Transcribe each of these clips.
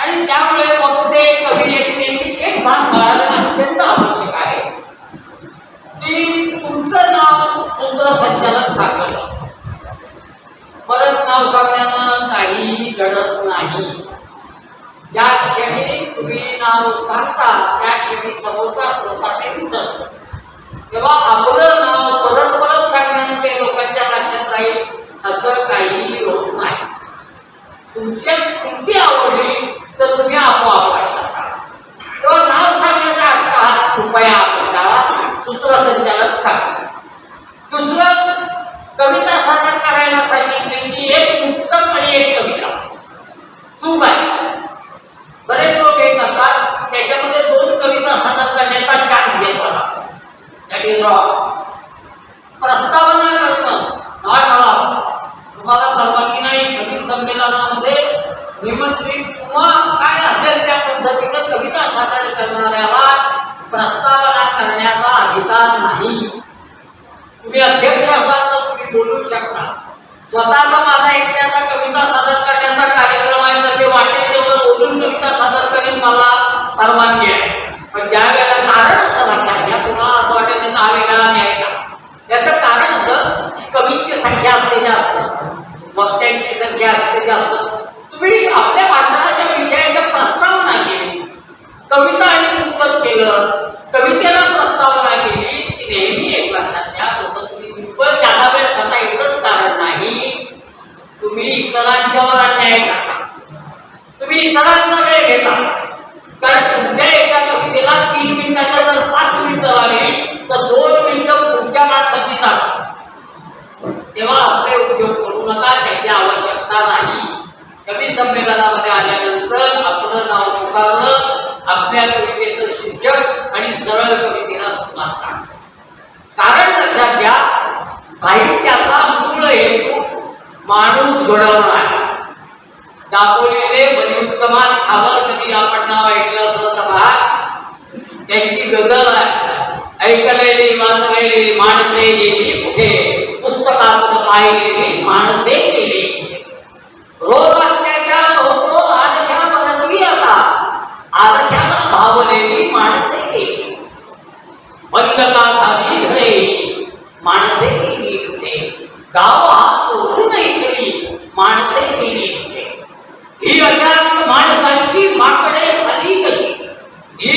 आणि त्यामुळे मग ते नेहमी एक भाग बाळगणं अत्यंत आवश्यक आहे. की तुमचं नाव सुंदर सांगत असतं. परत नाव सांगण्यानं काही घडत नाही. ज्या क्षणी तुम्ही नाव सांगता त्या क्षणी समोरचा श्रोता ते दिसत. तेव्हा आपलं नाव परत परत सांगण्यानं ते लोकांच्या लक्षात राहील असं काही होत नाही. तुमच्या कृती आवडली तर तुम्ही आपोआप लक्षात राहा तेव्हा नाव सांगण्याचा हट्ट हा कृपया आपल्याला सूत्रसंचालक सांग. दुसरं कविता सादर करायला सांगितले की एक पुस्तक आणि एक कविता. चूक आहे. बरेच लोक हे करतात त्याच्यामध्ये दोन कविता सादर करण्याचा चान्स घेतला दॅट इज रॉंग प्रस्तावना करणं नॉट आला तुम्हाला परवानगी नाही कवी संमेलनामध्ये निमंत्रित किंवा काय असेल त्या पद्धतीनं कविता सादर करणाऱ्याला प्रस्तावना करण्याचा अधिकार नाही. तुम्ही अध्यक्ष असाल तर तुम्ही बोलू शकता. स्वतःचा माझा एकट्याचा कविता सादर करण्याचा कार्यक्रम आहे तर ते वाटेल तेवढं बोलून कविता सादर करीन मला परवानगी आहे. पण ज्या वेळेला कारण असं लक्षात घ्या तुम्हाला असं वाटेल की हा वेगळा न्याय का? याचं कारण असं की कवींची संख्या असते जास्त वक्त्यांची संख्या असते जास्त. तुम्ही आपल्या भाषणाच्या विषयाच्या प्रस्तावना केली कविता आणि मुक्तक केलं कवितेला प्रस्तावना केली की नेहमी एक लक्षात घ्या जसं तुम्ही बिलकुल ज्यादा वेळ करता एवढंच कारण नाही तुम्ही इतरांच्यावर अन्याय करता तुम्ही इतरांचा वेळ घेता कारण तुमच्या एका कवितेला तीन मिनिटाच्या जर पाच मिनिटं लागली तर दोन मिनिटं पुढच्या माणसाची जातात तेव्हा असले उद्योग करू नका त्याची आवश्यकता नाही कवी संमेलनामध्ये आल्यानंतर आपलं नाव पुकारलं आपल्या कवितेचं शीर्षक आणि सरळ कवितेला सुरुवात कारण लक्षात घ्या साहित्याचा मूळ हेतू माणूस घडवणार आहे. दापोलीचे बलिउत्तमान खाबर कधी आपण नाव ऐकलं असलं तर पहा. त्यांची गजल आहे. ऐकलेली वाचलेली माणसे गेली कुठे? पुस्तकात पाहिलेली माणसे गेली कुठे रोज अत्याचार होतो आदशाला बदलली आता आदशाला भावलेली माणसे गेली बंद का झाली घरे माणसे गेली कुठे गाव हा सोडून ऐकली माणसे गेली कुठे ही अचानक माणसांची माकडे झाली कशी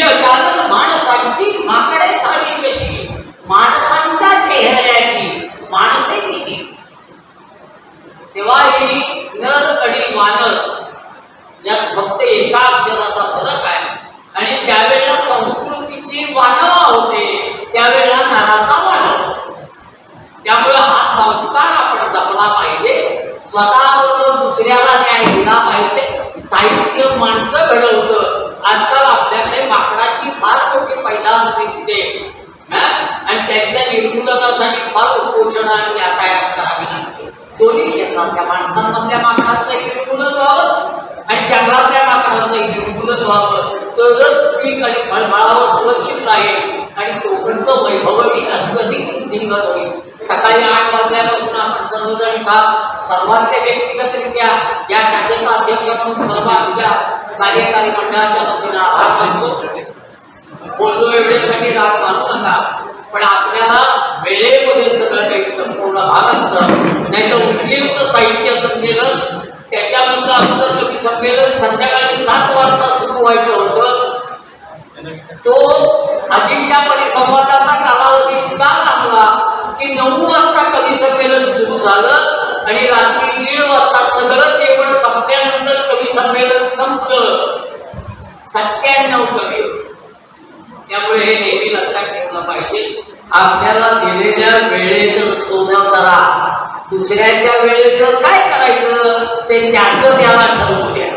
ही अचानक माणसांची माकडे झाली कशी? माणसांच्या चेहऱ्याची माणसे किती? तेव्हा ही नर आणि वानर यात फक्त एका अक्षराचा फरक आहे. आणि ज्यावेळेला संस्कृतीची वानवा होते त्यावेळेला नराचा वानव त्यामुळे हा संस्कार आपण जपला पाहिजे. स्वतःबरोबर दुसऱ्याला न्याय दिला पाहिजे. साहित्य माणसं घडवतं. आजकाल आपल्याकडे फार मोठी पैदान दिसते आणि त्यांच्या निर्मूलनासाठी फार उपोषण आणि यातायात करावी लागते दोन्ही क्षेत्रातल्या माणसांमधल्या माकडांचं निर्मूलन व्हावं आणि जंगलातल्या माकडांचं निर्मूलन व्हावं. तरच पीक आणि फळफळावर सुरक्षित राहील. आणि कोकणचं वैभवही अधिकाधिक वृद्धिंगत होईल. सकाळी आठ वाजल्यापासून आपण सर्वजण काम सर्वांचे व्यक्तिगतरित्या या शाखेचा अध्यक्ष म्हणून सर्व आपल्या कार्यकारी मंडळाच्या वतीनं आभार मानतो. बोललो एवढ्यासाठी राग मानू नका. पण आपल्याला वेळेमध्ये सगळं काही संपूर्ण भाग असतं. नाही तर उपयुक्त साहित्य संमेलन त्याच्यामधलं आमचं कवी संमेलन संध्याकाळी सात वाजता सुरू व्हायचं होतं. तो आधीच्या परिसंवादाचा कालावधी इतका लांबला की नऊ वाजता कवी संमेलन सुरू झालं आणि रात्री दीड वाजता सगळं जेवण संपल्यानंतर कवी संमेलन संपलं सत्त्याण्णव कवी होते. त्यामुळे हे नेहमी लक्षात घेतलं पाहिजे. आपल्याला दिलेल्या वेळेचं सोनं करा. दुसऱ्याच्या वेळेचं काय करायचं ते त्याचं त्याला ठरवू द्या.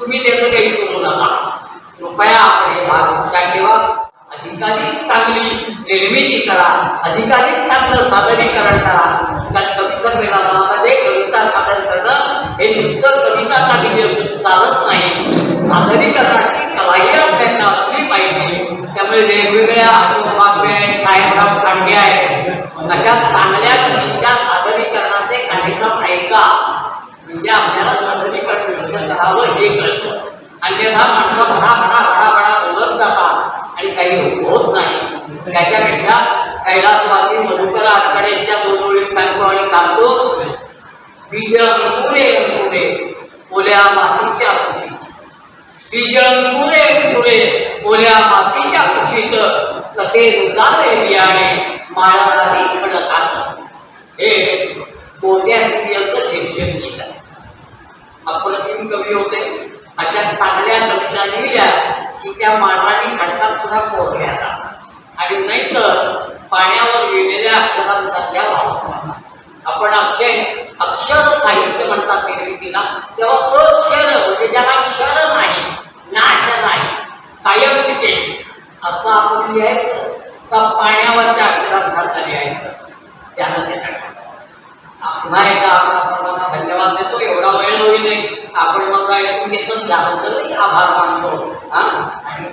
तुम्ही त्याचं काही करू नका. कृपया आपले भाग लक्षात ठेवा. अधिकाधिक चांगली निर्मिती करा. अधिकाधिक चांगलं सादरीकरण करा. कारण कवी संमेलनामध्ये कविता सादर करणं हे नुसतं कविता कार्यक्रम ऐका. म्हणजे आपल्याला सादरीकरण कसं करावं हे कळतं. अन्यथा माणसं म्हणा म्हणा म्हणा म्हणा बोलत जातात. आणि काही होत नाही. त्याच्यापेक्षा कैलासवासी मधुकर आटकडेंच्या दोन ओळी सांगतो आणि थांबतो बीज अंकुरे अंकुरे ओल्या मातीच्या कुशीत. बीज अंकुरे अंकुरे ओल्या मातीच्या कुशीत. कसे रुजावे बियाणे माळालाही खडतात हे कोट्या सिरियलचं शिक्षण गीत आहे अप्रतिम कवी होते. अशा चांगल्या कविता लिहिल्या की त्या मानवाने खडकात सुद्धा कोरल्या जातात. आणि नाहीतर पाण्यावर लिहिलेल्या अक्षरांसारख्या वापरतात आपण अक्षय अक्षर साहित्य म्हणतात निर्मितीला. तेव्हा अक्षर म्हणजे ज्याला क्षर नाही नाश नाही कायम टिके असं आपण लिहायचं. का पाण्यावरच्या अक्षरांसारखं लिहायचं? त्यानं ते पुन्हा एकदा आपल्या सर्वांना धन्यवाद देतो. एवढा वेळ होईल नाही. आपण माझा ऐकून घेतलं त्याबद्दलही आभार मानतो. हा? आणि